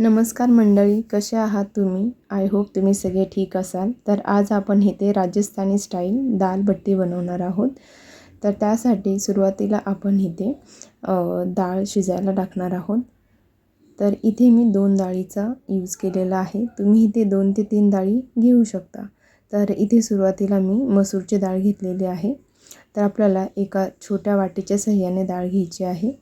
नमस्कार मंडळी कसे आहात तुम्ही? आय होप तुम्ही सगळे ठीक असाल. तर आज आपण इथे राजस्थानी स्टाईल दाल भट्टी बनवणार आहोत. तर त्यासाठी सुरुवातीला आपण इथे डाळ शिजायला टाकणार आहोत. तर इथे मी दोन डाळीचा यूज केलेला आहे. तुम्ही इथे दोन ते तीन डाळी घेऊ शकता. तर इथे सुरुवातीला मी मसूरची डाळ घेतलेली आहे. तर आपल्याला एका छोट्या वाटीच्या सहाय्याने डाळ घ्यायची आहे.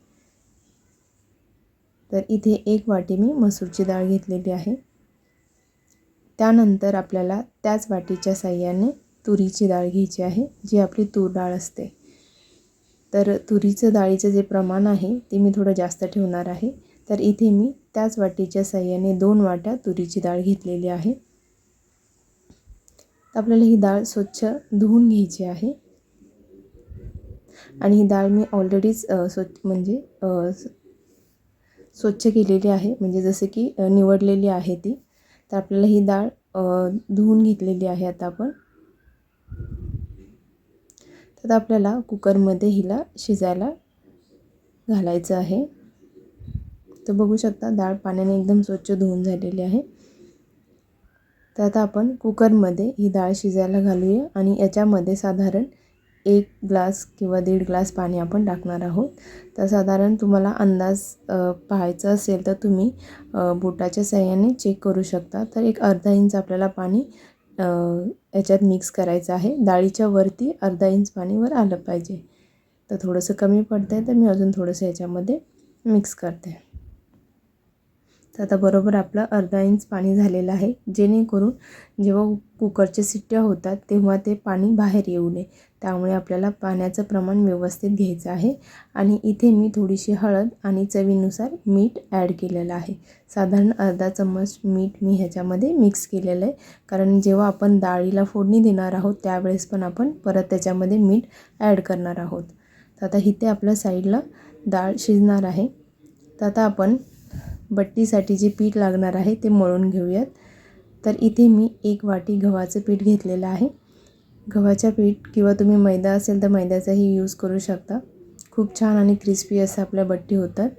तर इथे एक वाटी मी मसूरची डाळ घेतलेली आहे. त्यानंतर आपल्याला त्याच वाटीच्या साह्याने तुरीची डाळ घ्यायची आहे जी आपली तूर डाळ असते. तर तुरीचं डाळीचं जे प्रमाण आहे ते मी थोडं जास्त ठेवणार आहे. तर इथे मी त्याच वाटीच्या साह्याने दोन वाट्या तुरीची डाळ घेतलेली आहे. तर आपल्याला ही डाळ स्वच्छ धुवून घ्यायची आहे. आणि ही डाळ मी ऑलरेडीच स्वच्छ म्हणजे स्वच्छ केलेली आहे. म्हणजे जसे की निवडलेली आहे ती. तर आपल्याला ही डाळ धुवून घेतलेली आहे आता आपण. तर आपल्याला कुकरमध्ये हिला शिजायला घालायचं आहे. तर बघू शकता डाळ पाण्याने एकदम स्वच्छ धुवून झालेली आहे. तर आता आपण कुकरमध्ये ही डाळ शिजायला घालूया आणि याच्यामध्ये साधारण एक ग्लास किंवा दीड ग्लास पाणी आपण टाकणार आहोत. तर साधारण तुम्हाला अंदाज पाहायचा असेल तर तुम्ही बोटाच्या साह्याने चेक करू शकता. तर एक अर्धा इंच आपल्याला पाणी याच्यात मिक्स करायचं आहे. डाळीच्या वरती अर्धा इंच पाणी वर आलं पाहिजे. तर थोडंसं कमी पडतं आहे तर मी अजून थोडंसं याच्यामध्ये मिक्स करते. तर आता बरोबर आपलं अर्धा इंच पाणी झालेलं आहे. जेणेकरून जेव्हा कुकरच्या सिट्ट्या होतात तेव्हा ते पाणी बाहेर येऊ नये. त्यामुळे आपल्याला पाण्याचं प्रमाण व्यवस्थित घ्यायचं आहे. आणि इथे मी थोडीशी हळद आणि चवीनुसार मीठ ॲड केलेलं आहे. साधारण अर्धा चम्मच मीठ मी ह्याच्यामध्ये मिक्स केलेलं आहे. कारण जेव्हा आपण डाळीला फोडणी देणार आहोत त्यावेळेस पण आपण परत त्याच्यामध्ये मीठ ॲड करणार आहोत. तर आता इथे आपल्या साईडला डाळ शिजणार आहे. तर आता आपण बट्टीसाठी जे पीठ लागणार आहे ते मळून घेऊयात. तर इथे मी एक वाटी गव्हाचं पीठ घेतलेलं आहे. गव्हाच्या पीठ किंवा तुम्ही मैदा असेल तर मैद्याचाही यूज करू शकता. खूप छान आणि क्रिस्पी असं आपल्या बट्टी होतात.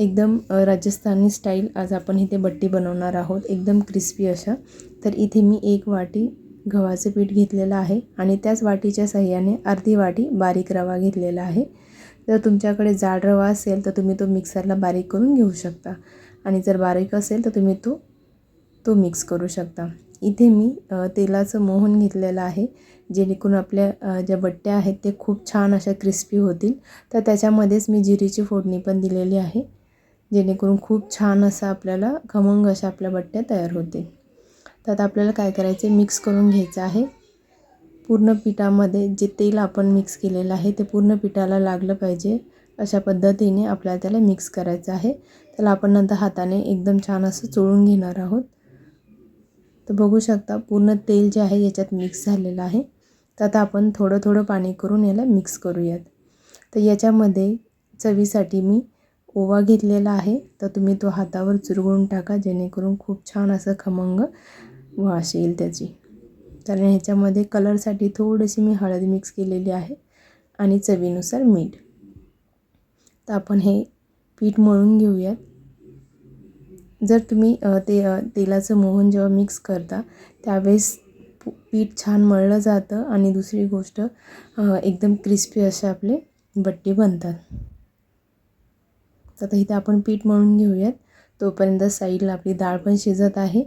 एकदम राजस्थानी स्टाईल आज आपण इथे बट्टी बनवणार आहोत. एकदम क्रिस्पी अशा. तर इथे मी एक वाटी गव्हाचं पीठ घेतलेलं आहे आणि त्याच वाटीच्या साह्याने अर्धी वाटी बारीक रवा घेतलेला आहे. जर तुमच्याकडे जाड रवा असेल तर तुम्ही तो मिक्सरला बारीक करून घेऊ शकता. आणि जर बारीक असेल तर तुम्ही तो तो मिक्स करू शकता. इथे मी तेलाचं मोहन घेतलेलं आहे जेणेकरून आपल्या ज्या बट्ट्या आहेत ते खूप छान अशा क्रिस्पी होतील. तर त्याच्यामध्येच मी जिरीची फोडणी पण दिलेली आहे जेणेकरून खूप छान असं आपल्याला खमंग अशा आपल्या बट्ट्या तयार होतील. तर आता आपल्याला काय करायचं मिक्स करून घ्यायचं आहे. पूर्ण पिठामध्ये जे तेल आपण मिक्स केलेलं आहे ते पूर्ण पिठाला लागलं पाहिजे. अशा पद्धतीने आपल्याला त्याला मिक्स करायचं आहे. त्याला आपण नंतर हाताने एकदम छान असं चोळून घेणार आहोत. तर बघू शकता पूर्ण तेल जे आहे याच्यात मिक्स झालेलं आहे. तर आता आपण थोडं थोडं पाणी करून याला मिक्स करूयात. तर याच्यामध्ये चवीसाठी मी ओवा घेतलेला आहे. तर तुम्ही तो हातावर चुरगळून टाका जेणेकरून खूप छान असं खमंग वास येईल त्याची. कारण ह्याच्यामध्ये कलरसाठी थोडीशी मी हळद मिक्स केलेली आहे आणि चवीनुसार मीठ. तर आपण हे पीठ मळून घेऊयात. जर तुम्ही ते तेलाचं मोहन जेव्हा मिक्स करता त्यावेळेस पीठ छान मळलं जातं आणि दुसरी गोष्ट एकदम क्रिस्पी असे आपले बट्टे बनतात. तर आता इथे आपण पीठ मळून घेऊयात. तोपर्यंत साईडला आपली डाळ पण शिजत आहे.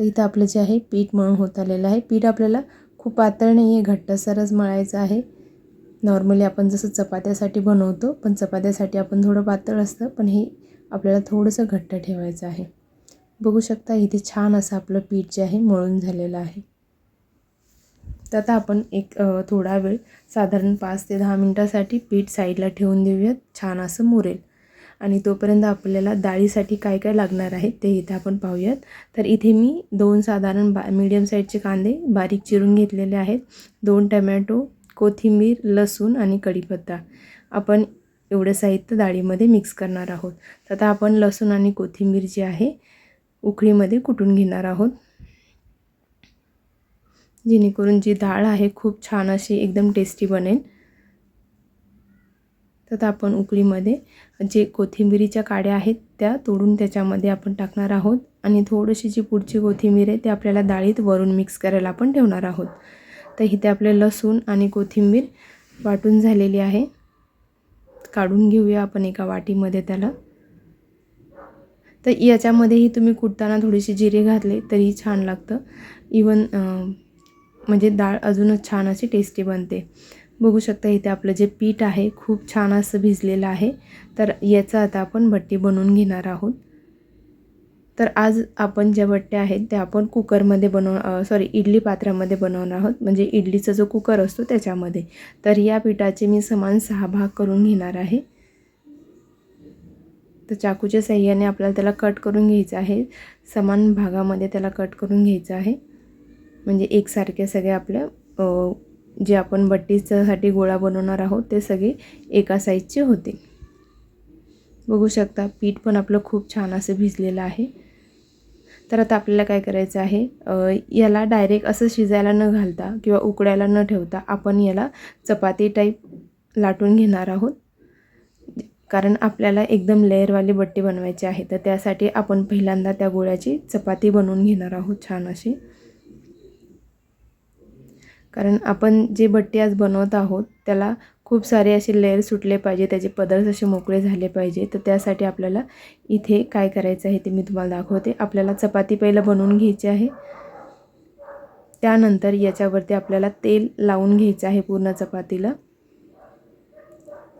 तर इथं आपलं जे आहे पीठ मळून होत आलेलं आहे. पीठ आपल्याला खूप पातळ नाही आहे घट्टसरच मळायचं आहे. नॉर्मली आपण जसं चपात्यासाठी बनवतो पण चपात्यासाठी आपण थोडं पातळ असतं पण हे आपल्याला थोडंसं घट्ट ठेवायचं आहे. बघू शकता इथे छान असं आपलं पीठ जे आहे मळून झालेलं आहे. तर आता आपण एक थोडा वेळ साधारण पाच ते दहा मिनटासाठी पीठ साईडला ठेवून देऊयात. छान असं मुरेल. आणि तोपर्यंत आपल्याला डाळीसाठी काय काय लागणार आहे ते इथे आपण पाहूयात. तर इथे मी दोन साधारण बा मीडियम साईजचे कांदे बारीक चिरून घेतलेले आहेत. दोन टमॅटो कोथिंबीर लसूण आणि कढीपत्ता. आपण एवढं साहित्य डाळीमध्ये मिक्स करणार आहोत. तर आता आपण लसूण आणि कोथिंबीर जी आहे उकळीमध्ये कुटून घेणार आहोत. जेणेकरून जी डाळ आहे खूप छान अशी एकदम टेस्टी बनेल. तर आपण उकळीमध्ये जे कोथिंबिरीच्या काड्या आहेत त्या तोडून त्याच्यामध्ये आपण टाकणार आहोत. आणि थोडीशी जी पुढची कोथिंबीर आहे ते आपल्याला डाळीत वरून मिक्स करायला आपण ठेवणार आहोत. तर इथे आपले लसूण आणि कोथिंबीर वाटून झालेली आहे. काढून घेऊया आपण एका वाटीमध्ये त्याला. तर याच्यामध्येही तुम्ही कुटताना थोडीशी जिरे घातले तरी छान लागतं. इवन म्हणजे डाळ अजूनच छान अशी टेस्टी बनते. बघू शकता इथे आपलं जे पीठ आहे खूप छान असं भिजलेलं आहे. तर याचं आता आपण भट्टी बनवून घेणार आहोत. तर आज आपण ज्या बट्ट्या आहेत त्या आपण कुकरमध्ये बनव सॉरी इडली पात्रामध्ये बनवणार आहोत. म्हणजे इडलीचा जो कुकर असतो त्याच्यामध्ये. तर या पिठाचे मी समान सहा भाग करून घेणार आहे. तर चाकूच्या सहाय्याने आपल्याला त्याला कट करून घ्यायचं आहे. समान भागामध्ये त्याला कट करून घ्यायचं आहे. म्हणजे एकसारखे सगळे आपल्या जे आपण बट्टीसाठी गोळा बनवणार आहोत ते सगळे एका साईजचे होते. बघू शकता पीठ पण आपलं खूप छान असं भिजलेलं आहे. तर आता आपल्याला काय करायचं आहे याला डायरेक्ट असं शिजायला न घालता किंवा उकडायला न ठेवता आपण याला चपाती टाईप लाटून घेणार आहोत. कारण आपल्याला एकदम लेअरवाली बट्टी बनवायची आहे तर त्यासाठी आपण पहिल्यांदा त्या गोळ्याची चपाती बनवून घेणार आहोत छान अशी. कारण आपण जे भट्टी आज बनवत आहोत त्याला खूप सारे असे लेअर सुटले पाहिजे त्याचे पदार्थ असे मोकळे झाले पाहिजे. तर त्यासाठी आपल्याला इथे काय करायचं आहे ते मी तुम्हाला दाखवते. आपल्याला चपाती पहिलं बनवून घ्यायची आहे. त्यानंतर याच्यावरती आपल्याला तेल लावून घ्यायचं आहे पूर्ण चपातीला.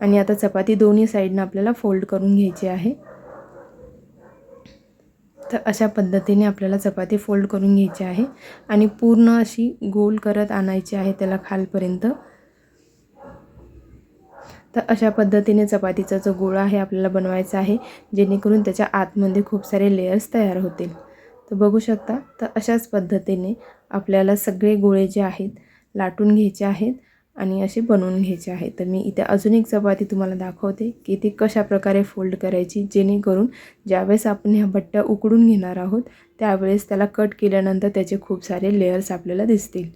आणि आता चपाती दोन्ही साईडनं आपल्याला फोल्ड करून घ्यायची आहे. तर अशा पद्धतीने आपल्याला चपाती फोल्ड करून घ्यायची आहे आणि पूर्ण अशी गोल करत आणायची आहे त्याला खालपर्यंत. तर अशा पद्धतीने चपातीचा जो गोळा आहे आपल्याला बनवायचा आहे जेणेकरून त्याच्या आतमध्ये खूप सारे लेयर्स तयार होतील. तर बघू शकता तर अशाच पद्धतीने आपल्याला सगळे गोळे जे आहेत लाटून घ्यायचे आहेत. आणि असे बनवून घ्यायचे आहे. तर मी इथे अजून एक चपाती तुम्हाला दाखवते की ती कशा प्रकारे फोल्ड करायची जेणेकरून ज्यावेळेस आपण ह्या बट्ट्या उकडून घेणार आहोत त्यावेळेस त्याला कट केल्यानंतर त्याचे खूप सारे लेयर्स आपल्याला दिसतील.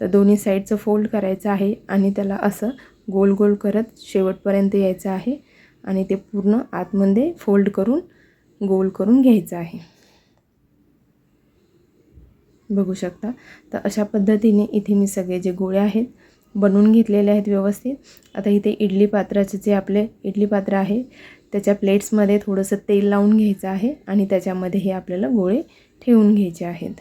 तर दोन्ही साईडचं फोल्ड करायचं आहे आणि त्याला असं गोल गोल करत शेवटपर्यंत यायचं आहे आणि ते पूर्ण आतमध्ये फोल्ड करून गोल करून घ्यायचं आहे. बघू शकता? तर अशा पद्धतीने इथे मी सगळे जे गोळे आहेत बनवून घेतलेले आहेत व्यवस्थित. आता इथे इडली पात्राचे जे आपले इडली पात्र आहे त्याच्या प्लेट्समध्ये थोडंसं तेल लावून घ्यायचं आहे आणि त्याच्यामध्ये हे आपल्याला गोळे ठेवून घ्यायचे आहेत.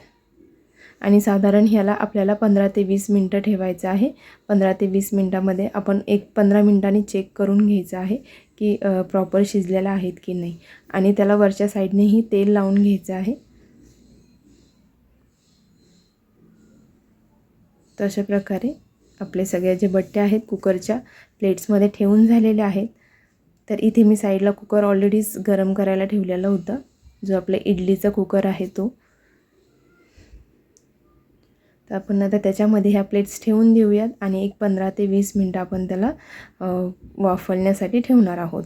आणि साधारण ह्याला आपल्याला पंधरा ते वीस मिनटं ठेवायचं आहे. पंधरा ते वीस मिनटामध्ये आपण एक पंधरा मिनटांनी चेक करून घ्यायचं आहे की प्रॉपर शिजलेला आहेत की नाही. आणि त्याला वरच्या साईडनेही तेल लावून घ्यायचं आहे. तशा प्रकारे आपले सगळे जे बट्ट्या आहेत कुकरच्या प्लेट्समध्ये ठेवून झालेले आहेत. तर इथे मी साईडला कुकर ऑलरेडीच गरम करायला ठेवलेला होता. जो आपला इडलीचा कुकर आहे तो. तर आपण आता त्याच्यामध्ये ह्या प्लेट्स ठेवून देऊयात आणि एक पंधरा ते वीस मिनटं आपण त्याला वाफळण्यासाठी ठेवणार आहोत.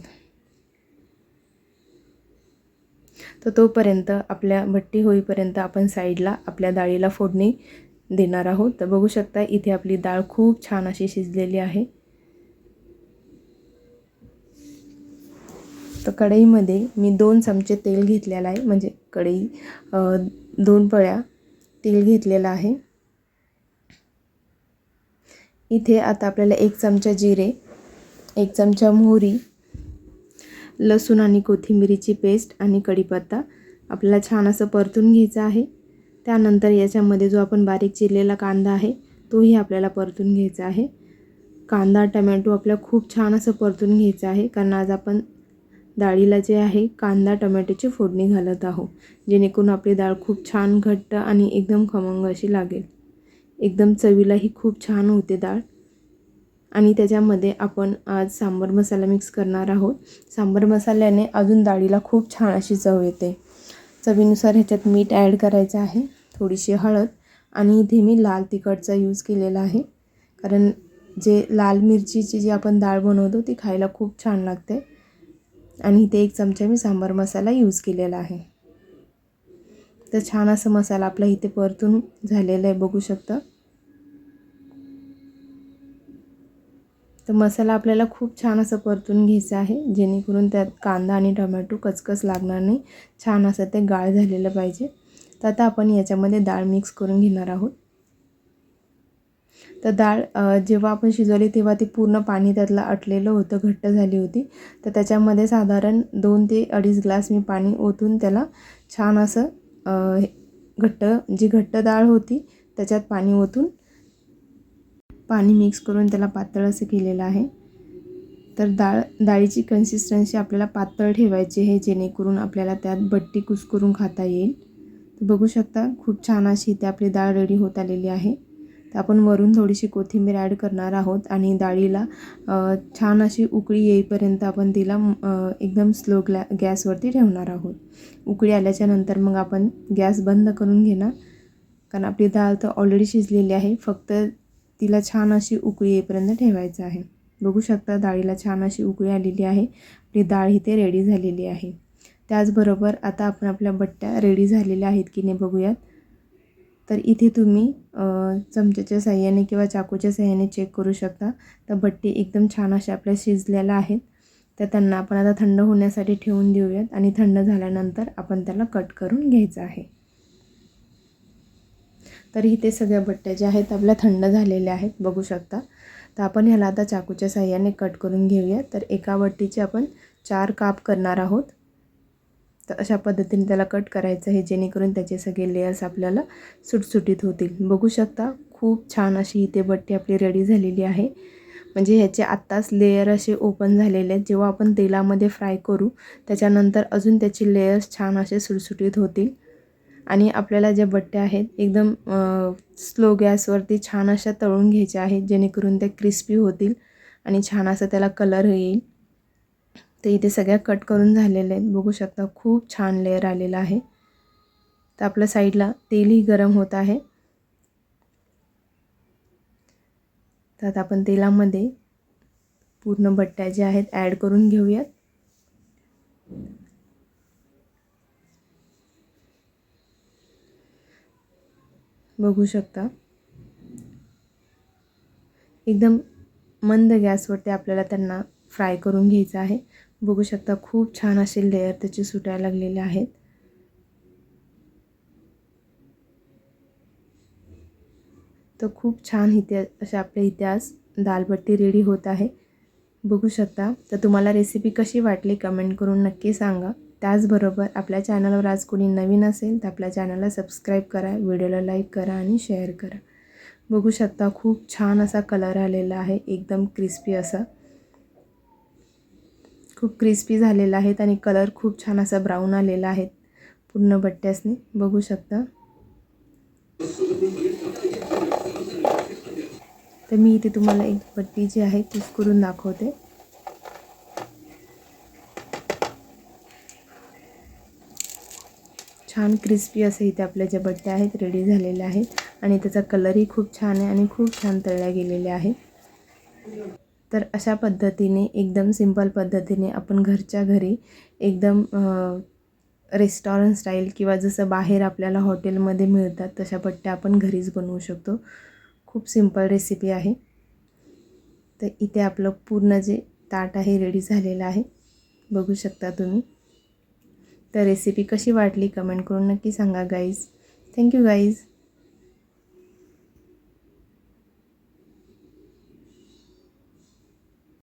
तर तोपर्यंत आपल्या भट्टी होईपर्यंत आपण साईडला आपल्या डाळीला फोडणी देणार आहोत. तर बघू शकता इथे आपली डाळ खूप छान अशी शिजलेली आहे. तर कढईमध्ये मी दोन चमचे तेल घेतलेलं आहे. म्हणजे कढई दोन पळ्या तेल घेतलेलं आहे. इथे आता आपल्याला एक चमचा जिरे एक चमचा मोहरी लसूण आणि कोथिंबिरीची पेस्ट आणि कढीपत्ता आपल्याला छान असं परतून घ्यायचं आहे. त्यानंतर याच्यामध्ये जो आपण बारीक चिरलेला कांदा आहे तोही आपल्याला परतून घ्यायचा आहे. कांदा टमॅटो आपल्या खूप छान असं परतून घ्यायचं आहे कारण आज आपण डाळीला जे आहे कांदा टमॅटोची फोडणी घालत आहोत जेणेकरून आपली डाळ खूप छान घट्ट आणि एकदम खमंग अशी लागेल. एकदम चवीलाही खूप छान होते डाळ. आणि त्याच्यामध्ये आपण आज सांबर मसाला मिक्स करणार आहोत. सांबर मसाल्याने अजून डाळीला खूप छान अशी चव येते. चवीनुसार ह्याच्यात मीठ ॲड करायचं आहे थोडीशी हळद आणि इथे मी लाल तिखटचा यूज केलेला आहे. कारण जे लाल मिरचीची जी आपण डाळ बनवतो ती खायला खूप छान लागते. आणि इथे एक चमचा मी सांबार मसाला यूज केलेला आहे. तर छान असं मसाला आपला इथे परतून झालेला आहे बघू शकता. तर मसाला आपल्याला खूप छान असं परतून घ्यायचा आहे जेणेकरून त्यात कांदा आणि टोमॅटो कचकच लागणार नाही. छान असं ते गाळ झालेलं पाहिजे. तर आता आपण याच्यामध्ये डाळ मिक्स करून घेणार आहोत. तर डाळ जेव्हा आपण शिजवली तेव्हा ती पूर्ण पाणी त्यातलं अटलेलं होतं घट्ट झाली होती. तर त्याच्यामध्ये साधारण दोन ते अडीच ग्लास मी पाणी ओतून त्याला छान असं घट्ट जी घट्ट डाळ होती त्याच्यात पाणी ओतून पाणी मिक्स करून त्याला पातळ असं केलेलं आहे. तर डाळ डाळीची कन्सिस्टन्सी आपल्याला पातळ ठेवायची आहे जेणेकरून आपल्याला त्यात बट्टी कुस्करून खाता येईल. बघू शकता खूप छान अशी इथे आपली डाळ रेडी होत आलेली आहे. तर आपण वरून थोडीशी कोथिंबीर ॲड करणार आहोत आणि डाळीला छान अशी उकळी येईपर्यंत आपण तिला एकदम स्लो ग्लॅ गॅसवरती ठेवणार आहोत. उकळी आल्याच्यानंतर मग आपण गॅस बंद करून घेणार. कारण आपली डाळ तर ऑलरेडी शिजलेली आहे फक्त तिला छान अशी उकळी येईपर्यंत ठेवायचं आहे. बघू शकता डाळीला छान अशी उकळी आलेली आहे. आपली डाळ इथे रेडी झालेली आहे. त्याचबरोबर आता आपण आपल्या बट्ट्या रेडी झालेल्या आहेत की नाही बघूयात. तर इथे तुम्ही चमच्याच्या साह्याने किंवा चाकूच्या साह्याने चेक करू शकता. तर बट्टी एकदम छान अशा आपल्या शिजलेल्या आहेत. तर त्यांना आपण आता थंड होण्यासाठी ठेवून देऊयात आणि थंड झाल्यानंतर आपण त्याला कट करून घ्यायचं आहे. तर इथे सगळ्या बट्ट्या ज्या आहेत आपल्या थंड झालेल्या आहेत बघू शकता. तर आपण ह्याला आता चाकूच्या साह्याने कट करून घेऊया. तर एका बट्टीचे आपण चार काप करणार आहोत. तर अशा पद्धतीने त्याला कट करायचं आहे जेणेकरून त्याचे सगळे लेयर्स आपल्याला सुटसुटीत होतील. बघू शकता खूप छान अशी इथे बट्टी आपली रेडी झालेली आहे. म्हणजे ह्याचे आत्ताच लेयर असे ओपन झालेले आहेत. जेव्हा आपण तेलामध्ये फ्राय करू त्याच्यानंतर अजून त्याचे लेयर्स छान असे सुटसुटीत होतील. आणि आपल्याला ज्या बट्ट्या आहेत एकदम स्लो गॅसवरती छान अशा तळून घ्यायच्या आहेत जेणेकरून त्या क्रिस्पी होतील आणि छान असा त्याला कलर येईल. तर इथे सगळ्या कट करून झालेल्या आहेत. बघू शकता खूप छान लेअर आलेला आहे. तर आपल्या साईडला तेलही गरम होत आहे. तर आता आपण तेलामध्ये पूर्ण बट्ट्या ज्या आहेत ॲड करून घेऊयात. बघू शकता. एकदम मंद गॅसवरती आपल्याला त्यांना फ्राय करून घ्यायचं आहे. बघू शकता खूप छान असे लेअर त्याचे सुटायला लागलेले आहेत. तर खूप छान इथे असे आपल्या इतिहास दालबट्टी रेडी होत आहे. बघू शकता. तर तुम्हाला रेसिपी कशी वाटली कमेंट करून नक्की सांगा. त्याचबरोबर आपल्या चॅनलवर आज कोणी नवीन असेल तर आपल्या चॅनलला सबस्क्राईब करा व्हिडिओला लाईक करा आणि शेअर करा. बघू शकता खूप छान असा कलर आलेला आहे एकदम क्रिस्पी असा. खूप क्रिस्पी झालेला आहेत आणि कलर खूप छान असा ब्राऊन आलेला आहे पूर्ण बट्ट्यासने. बघू शकता. तर मी इथे तुम्हाला एक बट्टी जी आहे तीच करून दाखवते. छान क्रिस्पी असे इथे आपल्या ज्या बट्ट्या आहेत रेडी झालेल्या आहेत. आणि त्याचा कलरही खूप छान आहे आणि खूप छान तळल्या गेलेल्या आहेत. तर अशा पद्धतीने एकदम सिंपल पद्धतीने आपण घरच्या घरी एकदम रेस्टॉरंट स्टाईल किंवा जसं बाहेर आपल्याला हॉटेलमध्ये मिळतात तशा पट्ट्या आपण घरीच बनवू शकतो. खूप सिंपल रेसिपी आहे. तर इथे आपलं पूर्ण जे ताट आहे रेडी झालेलं आहे. बघू शकता तुम्ही. तर रेसिपी कशी वाटली कमेंट करून नक्की सांगा गाईज थँक्यू गाईज